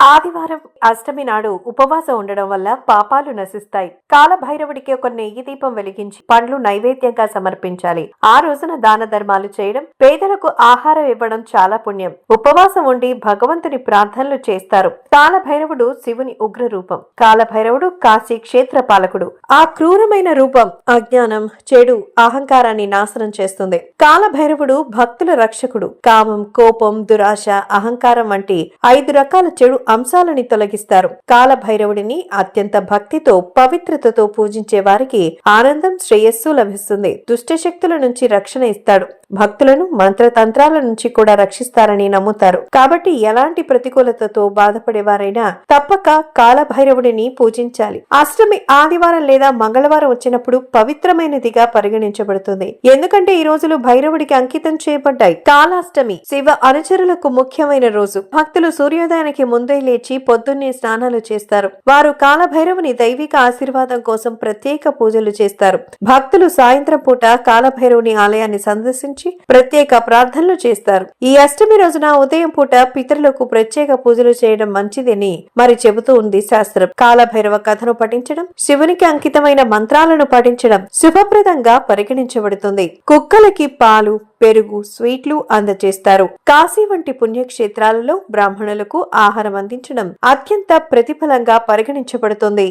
ఆదివారం అష్టమి నాడు ఉపవాసం ఉండడం వల్ల పాపాలు నశిస్తాయి. కాలభైరవుడికి ఒక నెయ్యి దీపం వెలిగించి పండ్లు నైవేద్యంగా సమర్పించాలి. ఆ రోజున దాన ధర్మాలు చేయడం పేదలకు ఆహారం ఇవ్వడం చాలా పుణ్యం. ఉపవాసం ఉండి భగవంతుని ప్రార్థనలు చేస్తారు. కాలభైరవుడు శివుని ఉగ్ర రూపం కాలభైరవుడు కాశీ క్షేత్ర పాలకుడు. ఆ క్రూరమైన రూపం అజ్ఞానం చెడు అహంకారాన్ని నాశనం చేస్తుంది. కాలభైరవుడు భక్తుల రక్షకుడు. కామం కోపం దురాశ అహంకారం వంటి ఐదు రకాల చెడు అంశాలని తొలగిస్తారు. కాలభైరవుడిని అత్యంత భక్తితో పవిత్రతతో పూజించే వారికి ఆనందం శ్రేయస్సు లభిస్తుంది. దుష్ట శక్తుల నుంచి రక్షణ ఇస్తాడు. భక్తులను మంత్రతంత్రాల నుంచి కూడా రక్షిస్తారని నమ్ముతారు. కాబట్టి ఎలాంటి ప్రతికూలతతో బాధపడేవారైనా తప్పక కాలభైరవుడిని పూజించాలి. అష్టమి ఆదివారం లేదా మంగళవారం వచ్చినప్పుడు పవిత్రమైనదిగా పరిగణించబడుతుంది. ఎందుకంటే ఈ రోజులు భైరవుడికి అంకితం చేయబడ్డాయి. కాలాష్టమి శివ అనుచరులకు ముఖ్యమైన రోజు. భక్తులు సూర్యోదయానికి ముందే లేచి పొద్దున్నే స్నానాలు చేస్తారు. వారు కాలభైరవుని దైవిక ఆశీర్వాదం కోసం ప్రత్యేక పూజలు చేస్తారు. భక్తులు సాయంత్రం పూట కాలభైరవుని ఆలయాన్ని సందర్శించి ప్రత్యేక ప్రార్థనలు చేస్తారు. ఈ అష్టమి రోజున ఉదయం పూట పితరులకు ప్రత్యేక పూజలు చేయడం మంచిదని మరి చెబుతూ ఉంది శాస్త్రం. కాలభైరవ కథను పఠించడం శివునికి అంకితమైన మంత్రాలను పఠించడం శుభప్రదంగా పరిగణించబడుతుంది. కుక్కలకి పాలు పెరుగు స్వీట్లు అందజేస్తారు. కాశీ వంటి పుణ్యక్షేత్రాలలో బ్రాహ్మణులకు ఆహారం అందించడం అత్యంత ప్రతిఫలంగా పరిగణించబడుతుంది.